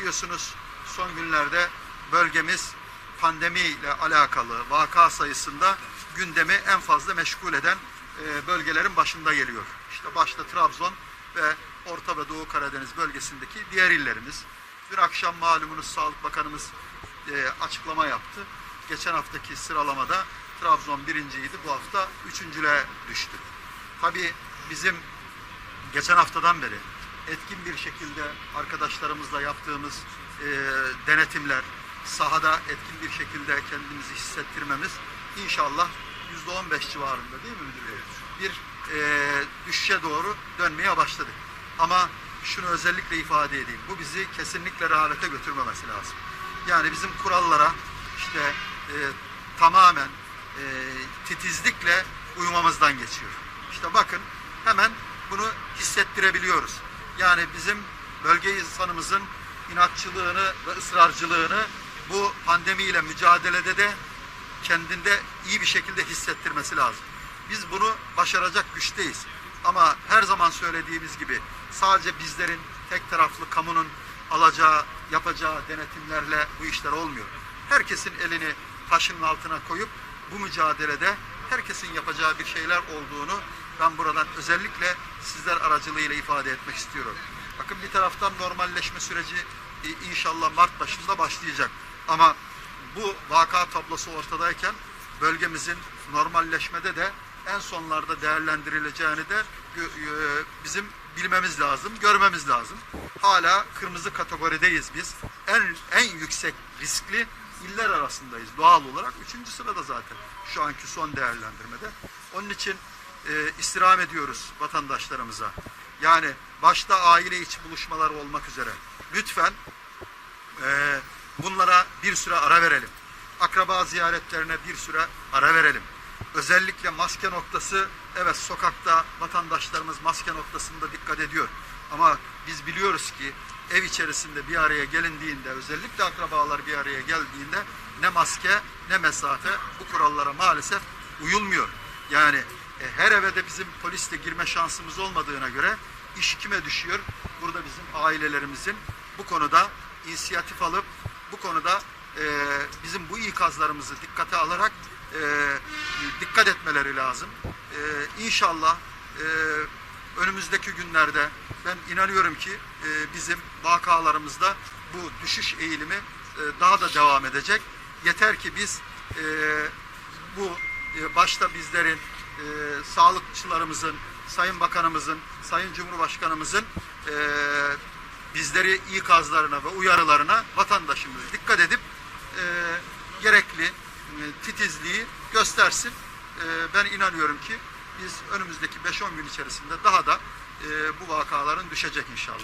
Biliyorsunuz son günlerde bölgemiz pandemiyle alakalı vaka sayısında gündemi en fazla meşgul eden e, bölgelerin başında geliyor. İşte başta Trabzon ve Orta ve Doğu Karadeniz bölgesindeki diğer illerimiz. Dün akşam malumunuz Sağlık Bakanımız e, açıklama yaptı. Geçen haftaki sıralamada Trabzon birinciydi. Bu hafta üçüncülüğe düştü. Tabii bizim geçen haftadan beri etkin bir şekilde arkadaşlarımızla yaptığımız e, denetimler, sahada etkin bir şekilde kendimizi hissettirmemiz inşallah yüzde on beş civarında değil mi müdür bey? Bir e, düşüşe doğru dönmeye başladık. Ama şunu özellikle ifade edeyim. Bu bizi kesinlikle rehavete götürmemesi lazım. Yani bizim kurallara işte e, tamamen e, titizlikle uymamızdan geçiyor. İşte bakın hemen bunu hissettirebiliyoruz. Yani bizim bölge insanımızın inatçılığını ve ısrarcılığını bu pandemiyle mücadelede de kendinde iyi bir şekilde hissettirmesi lazım. Biz bunu başaracak güçteyiz. Ama her zaman söylediğimiz gibi sadece bizlerin tek taraflı kamunun alacağı, yapacağı denetimlerle bu işler olmuyor. Herkesin elini taşın altına koyup bu mücadelede herkesin yapacağı bir şeyler olduğunu ben buradan özellikle sizler aracılığıyla ifade etmek istiyorum. Bakın bir taraftan normalleşme süreci e, inşallah Mart başında başlayacak. Ama bu vaka tablosu ortadayken bölgemizin normalleşmede de en sonlarda değerlendirileceğini de e, bizim bilmemiz lazım, görmemiz lazım. Hala kırmızı kategorideyiz biz. En en yüksek riskli iller arasındayız doğal olarak. Üçüncü sırada zaten şu anki son değerlendirmede. Onun için e, istirham ediyoruz vatandaşlarımıza. Yani başta aile içi buluşmalar olmak üzere. Lütfen e, bunlara bir süre ara verelim. Akraba ziyaretlerine bir süre ara verelim. Özellikle maske noktası, evet sokakta vatandaşlarımız maske noktasında dikkat ediyor. Ama biz biliyoruz ki ev içerisinde bir araya gelindiğinde, özellikle akrabalar bir araya geldiğinde ne maske ne mesafe bu kurallara maalesef uyulmuyor. Yani her eve de bizim polisle girme şansımız olmadığına göre iş kime düşüyor? Burada bizim ailelerimizin bu konuda inisiyatif alıp bu konuda e, bizim bu ikazlarımızı dikkate alarak e, dikkat etmeleri lazım. E, inşallah e, önümüzdeki günlerde ben inanıyorum ki e, bizim vakalarımızda bu düşüş eğilimi e, daha da devam edecek. Yeter ki biz e, bu e, başta bizlerin, e, sağlıkçılarımızın, Sayın Bakanımızın, Sayın Cumhurbaşkanımızın e, bizleri ikazlarına ve uyarılarına vatandaşımız dikkat edip e, gerekli e, titizliği göstersin. E, ben inanıyorum ki biz önümüzdeki 5-10 gün içerisinde daha da e, bu vakaların düşecek inşallah.